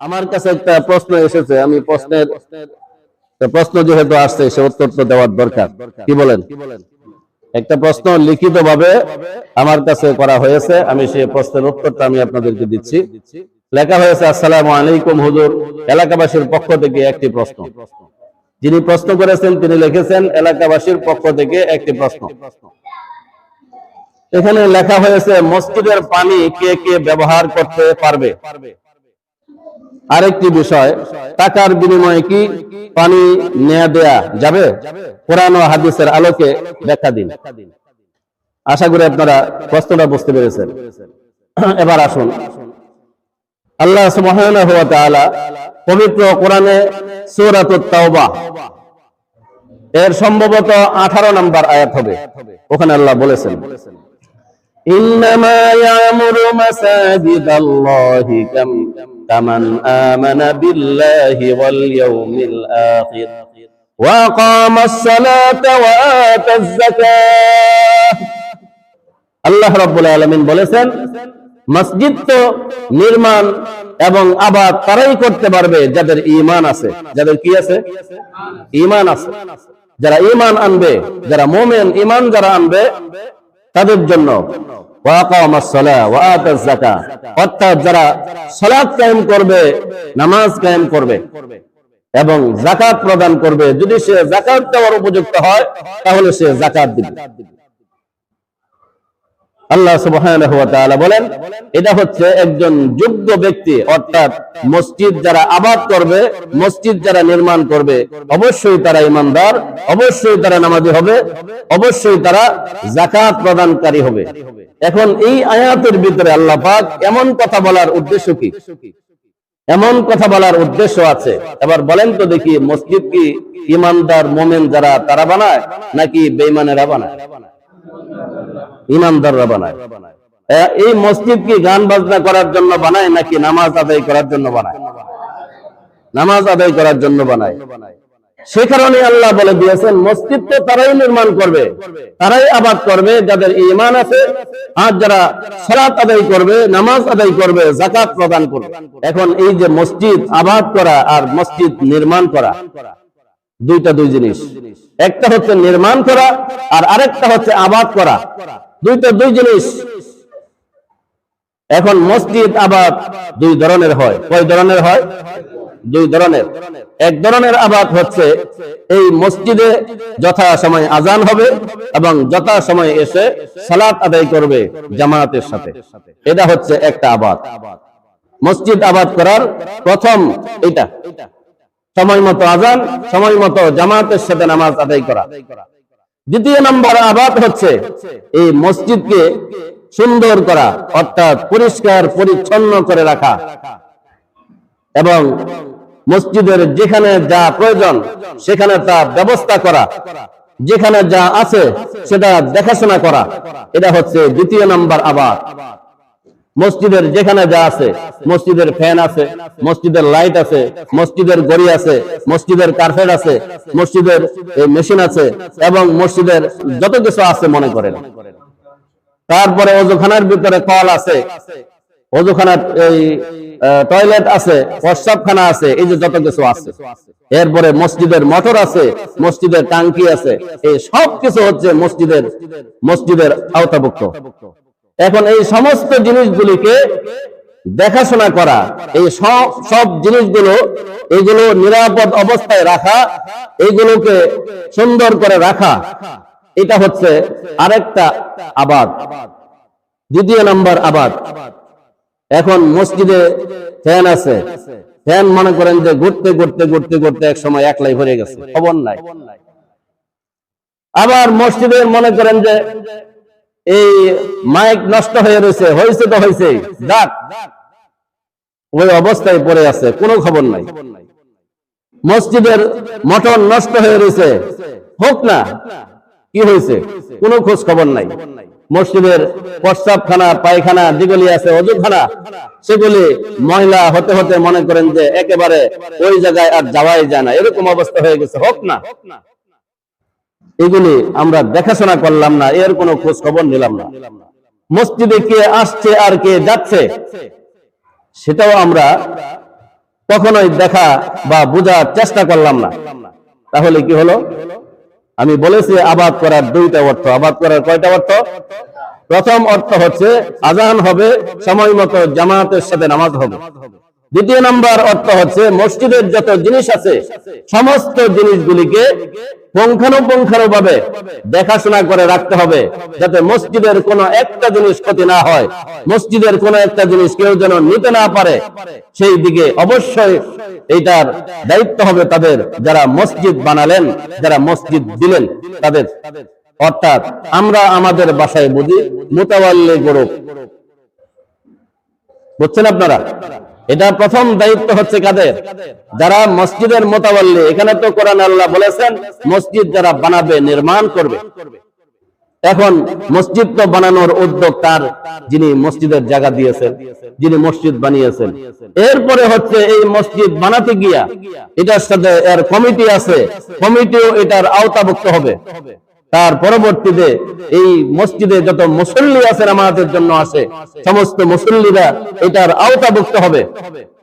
আমার কাছে একটা প্রশ্ন এসেছে আমি প্রশ্নের প্রশ্ন যেহেতু আসছে সে উত্তর তো দেওয়ার দরকার। কি বলেন? একটা প্রশ্ন লিখিত ভাবে আমার কাছে করা হয়েছে আমি সেই প্রশ্নের উত্তরটা আমি আপনাদেরকে দিচ্ছি। লেখা হয়েছে আসসালামু আলাইকুম হুজুর। এলাকাবাসীর পক্ষ থেকে একটি প্রশ্ন। যিনি প্রশ্ন করেছেন তিনি লিখেছেন এলাকাবাসীর পক্ষ থেকে একটি প্রশ্ন। এখানে লেখা হয়েছে মসজিদের পানি কে কে ব্যবহার করতে পারবে? আরেকটি বিষয়, টাকার বিনিময়ে কি পানি নেয়া দেয়া যাবে? কোরআন ও হাদিসের আলোকে ব্যাখ্যা দিন। আশা করি আপনারা প্রশ্নটা বুঝতে পেরেছেন। এবার আসুন। আল্লাহ সুবহানাহু ওয়া তাআলা পবিত্র কোরআনে সূরাতুত তাওবা। এর সম্ভবত 18 নম্বর আয়াত হবে। ওখানে আল্লাহ বলেছেন, ইন্নামা ইয়ামুরু মাসাজিদাল্লাহি কাম كمن آمن بالله واليوم الآخر وأقام الصلاة وآتى الزكاة আল্লাহ রাব্বুল আলামিন বলেছেন মসজিদ তো নির্মাণ এবং আবাদ তারাই করতে পারবে যাদের ঈমান আছে যাদের কি আছে ঈমান আছে যারা ঈমান আনবে যারা মুমিন ঈমান যারা আনবে তাদের জন্য অর্থাৎ যারা সালাত কায়েম করবে, নামাজ কায়েম করবে এবং জাকাত প্রদান করবে, যদি সে জাকাত দেওয়ার উপযুক্ত হয়, তাহলে সে জাকাত দিবে। আল্লাহ তাআলা বলেন, এটা হচ্ছে একজন যোগ্য ব্যক্তি, অর্থাৎ মসজিদ যারা আবাদ করবে, মসজিদ যারা নির্মাণ করবে, অবশ্যই তারা ইমানদার, অবশ্যই তারা নামাজি হবে, অবশ্যই তারা জাকাত প্রদানকারী হবে। এখন এই আয়াতের ভিতরে আল্লাহ পাক এমন কথা বলার উদ্দেশ্য কি? এমন কথা বলার উদ্দেশ্য আছে। এবার বলেন তো দেখি মসজিদ কি ইমানদার মোমেন যারা তারা বানায়, নাকি বেইমানেরা বানায়? ইমানদাররা বানায়। এই মসজিদ কি গান বাজনা করার জন্য বানায়, নাকি নামাজ আদায় করার জন্য বানায়? নামাজ আদায় করার জন্য বানায়। সে কারণে আল্লাহ বলে দিয়েছেন, মসজিদ তো তারাই নির্মাণ করবে, তারাই আবাদ করবে, যাদের ইমান আছে, আর যারা সালাত আদায় করবে, নামাজ আদায় করবে জাকাত প্রদান করবে। এখন এই যে মসজিদ আবাদ করা আর মসজিদ নির্মাণ করা, দুইটা দুই জিনিস। একটা হচ্ছে নির্মাণ করা, আর আরেকটা হচ্ছে আবাদ করা। দুইটা দুই জিনিস। এখন মসজিদ আবাদ দুই ধরনের হয়। কয় ধরনের হয়? দুই ধরনের। এক ধরনের আবাদ হচ্ছে এই মসজিদে যথা সময় আজান হবে এবং যথা সময় এসে সালাত আদায় করবে জামায়াতের সাথে। এটা হচ্ছে একটা আবাদ। মসজিদ আবাদ করার প্রথম এটা। সময় মতো আজান, সময় মতো জামাতের সাথে নামাজ আদায় করা। দ্বিতীয় নম্বর আবাদ হচ্ছে এই মসজিদকে সুন্দর করা, অর্থাৎ পরিষ্কার, পরিচ্ছন্ন করে রাখা। এবং মসজিদের যেখানে যা প্রয়োজন, সেখানে তা ব্যবস্থা করা। যেখানে যা আছে, সেটা দেখাশোনা করা। এটা হচ্ছে দ্বিতীয় নম্বর আবার। মসজিদের যেখানে যা আছে, মসজিদের ফ্যান আছে, মসজিদের লাইট আছে, মসজিদের গড়ি আছে, মসজিদের কার্পেট আছে, মসজিদের মেশিন আছে, এবং মসজিদের যত কিছু আছে মনে করেন। তারপরে অজুখানার ভিতরে কল আছে। অজুখানার এই টয়লেট আছে প্রস্রাবখানা আছে, এই যে যত কিছু আছে। এরপরে মসজিদের মোটর আছে, মসজিদের টাঙ্কি আছে, এই সব কিছু হচ্ছে মসজিদের মসজিদের আওতাভুক্ত। এখন এই সমস্ত জিনিসগুলিকে দেখাশোনা করা, এই সব সব জিনিসগুলো এইগুলো নিরাপদ অবস্থায় রাখা এইগুলোকে সুন্দর করে রাখা, এটা হচ্ছে আরেকটা আবাদ। দ্বিতীয় নম্বর আবাদ। এখন মসজিদে ফ্যান আছে। ফ্যান মনে করেন যে ঘুরতে ঘুরতে ঘুরতে ঘুরতে এক সময় একলাই ভরে গেছে। খবর নাই। আবার মসজিদের মনে করেন যে এই মাইক নষ্ট হয়ে রয়েছে, হয়েছে তো হয়েছে যাক, ওই অবস্থায় পড়ে আছে, কোনো খবর নাই। মসজিদের মটর নষ্ট হয়ে রয়েছে। হোক না, কি হয়েছে? কোনো খোঁজ খবর নাই। মসজিদের প্রস্রাবখানা পায়খানা যেগুলি আছে অজুখানা সেগুলি ময়লা হতে হতে মনে করেন যে একেবারে ওই জায়গায় আর যাওয়াই যায় না। এরকম অবস্থা হয়ে গেছে, হোক না। এগুলি আমরা দেখাশোনা করলাম না, এর কোনো খোঁজ খবর নিলাম না। মসজিদে কে আসছে আর কে যাচ্ছে, সেটাও আমরা কখনোই দেখা বা বোঝার চেষ্টা করলাম না। তাহলে কি হলো? আমি বলেছি আবাদ করার দুইটা অর্থ। আবাদ করার কয়টা অর্থ? প্রথম অর্থ হচ্ছে আজান হবে, সময় মতো জামাতের সাথে নামাজ হবে। দ্বিতীয় নম্বর অর্থ হচ্ছে মসজিদের যত জিনিস আছে, সমস্ত জিনিসগুলিকে পুঙ্খানুপুঙ্খানু ভাবে দেখাশোনা করে রাখতে হবে, যাতে মসজিদের কোনো একটা জিনিস ক্ষতি না হয়। মসজিদের কোনো একটা জিনিস কেউ যেন নিতে না পারে, সেই দিকে অবশ্যই এইটার দায়িত্ব হবে তাদের যারা মসজিদ বানালেন, যারা মসজিদ দিলেন, তাদের। অর্থাৎ আমরা আমাদের বাসায় বুঝি, মোতাবাল্লি গরুপ বুঝছেন আপনারা? এটা প্রথম দায়িত্ব হচ্ছে কাদের? যারা মসজিদের মোতাবাল্লি। এখানে তো কোরআন আল্লাহ বলেছেন, মসজিদ যারা বানাবে, নির্মাণ করবে। এখন মসজিদ তো বানানোর উদ্যোগ তার, যিনি মসজিদের জায়গা দিয়েছেন, যিনি মসজিদ বানিয়েছেন। এরপরে হচ্ছে এই মসজিদ বানাতে গিয়া, এটার সাথে এর কমিটি আছে। কমিটিও এটার আওতাভুক্ত হবে। তার পরবর্তীতে এই মসজিদে যত মুসল্লি আছে আমাদের জন্য আছে, সমস্ত মুসল্লিরা এটার আওতাভুক্ত হবে।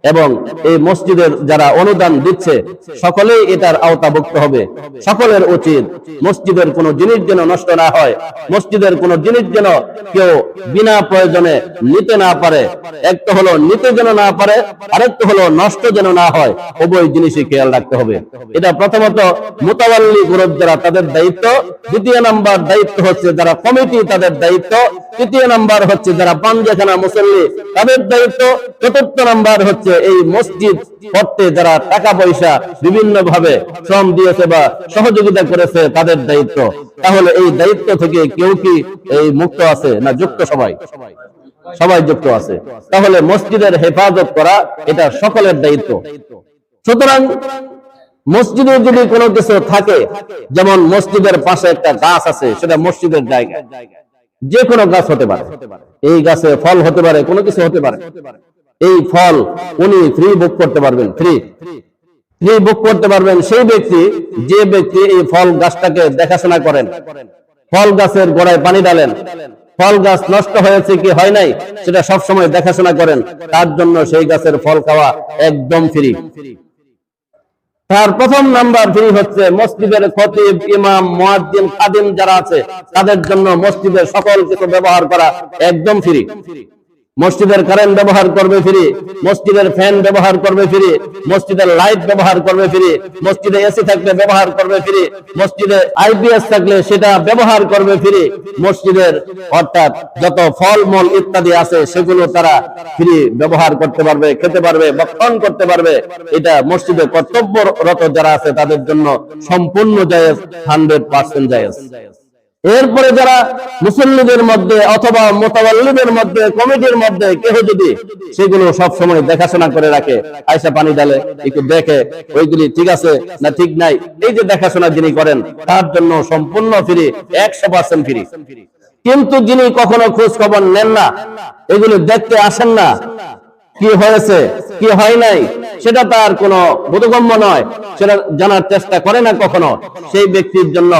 এবং এই মসজিদের যারা অনুদান দিচ্ছে, সকলেই এটার আওতাভুক্ত হবে। সকলের উচিত মসজিদের কোনো জিনিস যেন নষ্ট না হয়। মসজিদের কোনো জিনিস যেন কেউ বিনা প্রয়োজনে নিতে না পারে। একটা হলো নিতে যেন না পারে আরেকটা হলো নষ্ট যেন না হয়। উভয় জিনিসই খেয়াল রাখতে হবে। এটা প্রথমত মোতাবাল্লি গ্রুপ যারা, তাদের দায়িত্ব। দ্বিতীয় নাম্বার দায়িত্ব হচ্ছে যারা কমিটি, তাদের দায়িত্ব। তৃতীয় নাম্বার হচ্ছে যারা পাঞ্জাখানা মুসল্লি, তাদের দায়িত্ব। চতুর্থ নাম্বার হচ্ছে এই মসজিদ করতে যারা টাকা পয়সা বিভিন্ন ভাবে শ্রম দিয়েছে বা সহযোগিতা করেছে, তাদের দায়িত্ব। তাহলে এই দায়িত্ব থেকে কেউ কি এই মুক্ত আছে না যুক্ত সবাই? সবাই যুক্ত আছে। তাহলে মসজিদের হেফাজত করা এটা সকলের দায়িত্ব। সুতরাং মসজিদে যদি কোনো কিছু থাকে, যেমন মসজিদের পাশে একটা গাছ আছে, সেটা মসজিদের জায়গা যে কোনো গাছ হতে পারে। এই গাছে ফল হতে পারে, কোনো কিছু হতে পারে। এই ফল উনি ফ্রি বুক করতে পারবেন ফ্রি ফ্রি বুক করতে পারবেন, সেই ব্যক্তি, যে ব্যক্তি এই ফল গাছটাকে দেখাশোনা করেন, ফল গাছের গোড়ায় পানি ডালেন ফল গাছ নষ্ট হয়েছে কি হয় নাই, সেটা সব সময় দেখাশোনা করেন, তার জন্য সেই গাছের ফল খাওয়া একদম ফ্রি তার প্রথম নাম্বার ফ্রি হচ্ছে মসজিদের খতিব, ইমাম, মুয়াজ্জিন, খাদিম যারা আছে, তাদের জন্য মসজিদের সকল কিছু ব্যবহার করা একদম ফ্রি মসজিদের কারেন্ট ব্যবহার করবে ফ্রি, মসজিদের ফ্যান ব্যবহার করবে ফ্রি, মসজিদের লাইট ব্যবহার করবে ফ্রি, মসজিদে এসি থাকলে ব্যবহার করবে ফ্রি, মসজিদে আইপিএস থাকলে সেটা ব্যবহার করবে ফ্রি, মসজিদের অর্থাৎ যত ফল, মল ইত্যাদি আছে সেগুলো তারা ফ্রি ব্যবহার করতে পারবে, খেতে পারবে, ভক্ষণ করতে পারবে। এটা মসজিদে কর্তব্যরত যারা আছে তাদের জন্য সম্পূর্ণ জায়েজ হান্ড্রেড পার্সেন্ট জায়েজ। এরপরে যারা মুসল্লিদের মধ্যে অথবা মোতাবাল্লিদের মধ্যে, কমিটির মধ্যে কেহ যদি সেগুলো সব সময় দেখাশোনা করে রাখে, আয়সা পানি ডালে একটু দেখে ওইগুলি ঠিক আছে না ঠিক নাই, এই যে দেখাশোনা যিনি করেন, তার জন্য সম্পূর্ণ ফ্রি একশো পার্সেন্ট ফ্রি কিন্তু যিনি কখনো খোঁজ খবর নেন না, এগুলো দেখতে আসেন না কি হয়েছে? কি হয় নাই? সেটা তার কোনো বোধগম্য নয়। সেটা জানার চেষ্টা করে না কখনো। সেই ব্যক্তির জন্য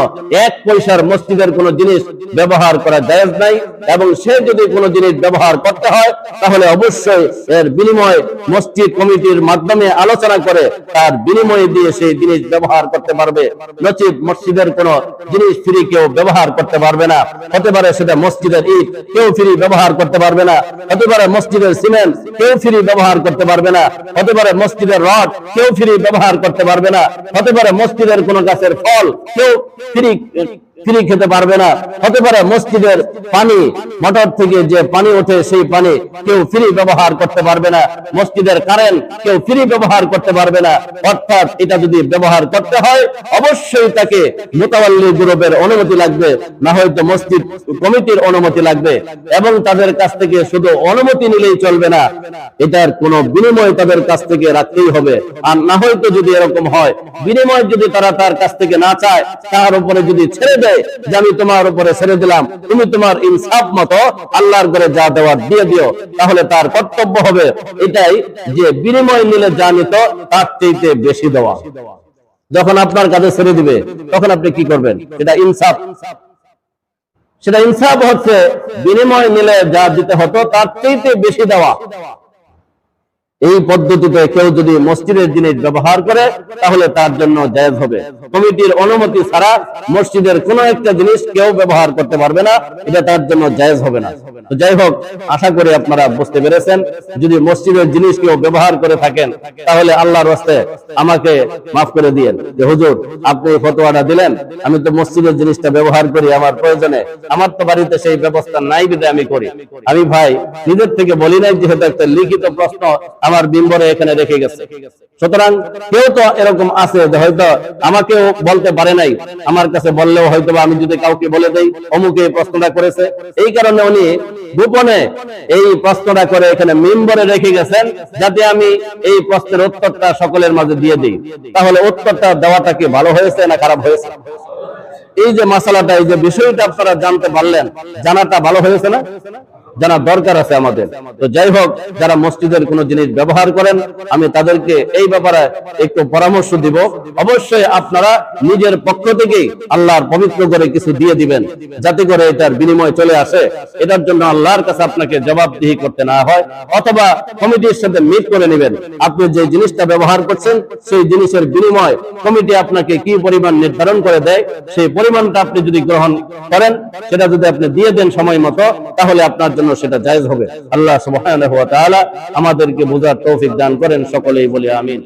এক পয়সার মসজিদের কোনো জিনিস ব্যবহার করা জায়েজ নাই এবং সে যদি কোনো জিনিস ব্যবহার করতে হয়, তাহলে অবশ্যই এর বিনিময় মসজিদ কমিটির মাধ্যমে আলোচনা করে তার বিনিময়ে দিয়ে সেই জিনিস ব্যবহার করতে পারবে। নচিত মসজিদের কোনো জিনিস ফ্রি কেউ ব্যবহার করতে পারবে না। হতে পারে সেটা মসজিদের ইট, কেউ ফ্রি ব্যবহার করতে পারবে না। হতে পারে মসজিদের সিমেন্ট, কেউ ফ্রি ব্যবহার করতে পারবে না। হতে পারে মসজিদের রড, কেউ ফ্রি ব্যবহার করতে পারবে না। হতে পারে মসজিদের কোন গাছের ফল, কেউ ফ্রি ফ্রি খেতে পারবে না। হতে পারে মসজিদের পানি, মোটর থেকে যে পানি ওঠে সেই পানি কেউ ফ্রি ব্যবহার করতে পারবে না। মসজিদের কারেন্ট কেউ ফ্রি ব্যবহার করতে পারবে না। অর্থাৎ এটা যদি ব্যবহার করতে হয়, অবশ্যই তাকে মোতাবাল্লি গ্রুপের অনুমতি লাগবে। না হয়তো মসজিদ কমিটির অনুমতি লাগবে। এবং তাদের কাছ থেকে শুধু অনুমতি নিলেই চলবে না। এটার কোনো বিনিময় তাদের কাছ থেকে রাখতেই হবে। আর না হয়তো যদি এরকম হয়, বিনিময় যদি তারা তার কাছ থেকে না চায়, তার উপরে যদি ছেড়ে যে আমি তোমার উপরে ছেড়ে দিলাম। তুমি তোমার ইনসাফ মতো আল্লাহর করে যা দেওয়ার দিয়ে দিও, তাহলে তার কর্তব্য হবে এটাই যে বিনিময় নিলে যা নিত, তার চাইতে বেশি দেওয়া। যখন আপনার কাছে ছেড়ে দিবে, তখন আপনি কি করবেন? এটা ইনসাফ। সেটা ইনসাফ হচ্ছে বিনিময় নিলে যা দিতে হতো, তার চাইতে বেশি দেওয়া। এই পদ্ধতিতে কেউ যদি মসজিদের জিনিস ব্যবহার করে, তাহলে তার জন্য জায়েজ হবে। কমিটির অনুমতি ছাড়া মসজিদের কোনো একটা জিনিস কেউ ব্যবহার করতে পারবে না, এটা তার জন্য জায়েজ হবে না। যাই হোক, আশা করি আপনারা বুঝতে পেরেছেন। যদি মসজিদের জিনিস কেউ ব্যবহার করে থাকেন, তাহলে আল্লাহর হস্তে আমাকে মাফ করে দিয়েন। যে হুজুর, আপনি এই ফতোয়াটা দিলেন, আমি তো মসজিদের জিনিসটা ব্যবহার করি আমার প্রয়োজনে। আমার তো বাড়িতে সেই ব্যবস্থা নাই বিধে আমি করি। আমি ভাই, নিজের থেকে বলি নাই, যেহেতু একটা লিখিত প্রশ্ন আমার বিম্বরে এখানে রেখে গেছে। সুতরাং কেউ তো এরকম আছে হয়তো আমাকেও বলতে পারে নাই। আমার কাছে বললেও হয়তো আমি যদি কাউকে বলে দেই, অমুকে এই প্রশ্নটা করেছে। এই কারণে উনি গোপনে এই প্রশ্নটা করে এখানে মিম্বরে রেখে গেছেন, যাতে আমি এই প্রশ্নের উত্তরটা সকলের মাঝে দিয়ে দিই। তাহলে উত্তরটা দেওয়াটা কি ভালো হয়েছে না খারাপ হয়েছে? এই যে মশালাটা, এই যে বিষয়টা আপনারা জানতে পারলেন, জানাটা ভালো হয়েছে না? জানা দরকার আছে আমাদের। তো যাই হোক, যারা মসজিদের কোন জিনিস ব্যবহার করেন, আমি তাদেরকে এই ব্যাপারে একটু পরামর্শ দিব। অবশ্যই আপনারা নিজের পক্ষ থেকেই আল্লাহর পবিত্র করে কিছু দিয়ে দিবেন, যাতে করে এটার বিনিময় চলে আসে। এটার জন্য আল্লাহর কাছে আপনাকে জবাবদিহি করতে না হয়, অথবা কমিটির সাথে মিট করে নেবেন। আপনি যে জিনিসটা ব্যবহার করছেন, সেই জিনিসের বিনিময় কমিটি আপনাকে কি পরিমাণ নির্ধারণ করে দেয়, সেই পরিমাণটা আপনি যদি গ্রহণ করেন, সেটা যদি আপনি দিয়ে দেন সময় মতো, তাহলে আপনার জন্য সেটা জায়জ হবে। আল্লাহ সুবহানাহু ওয়া তাআলা আমাদেরকে বোঝার তৌফিক দান করেন। সকলেই বলি আমিন।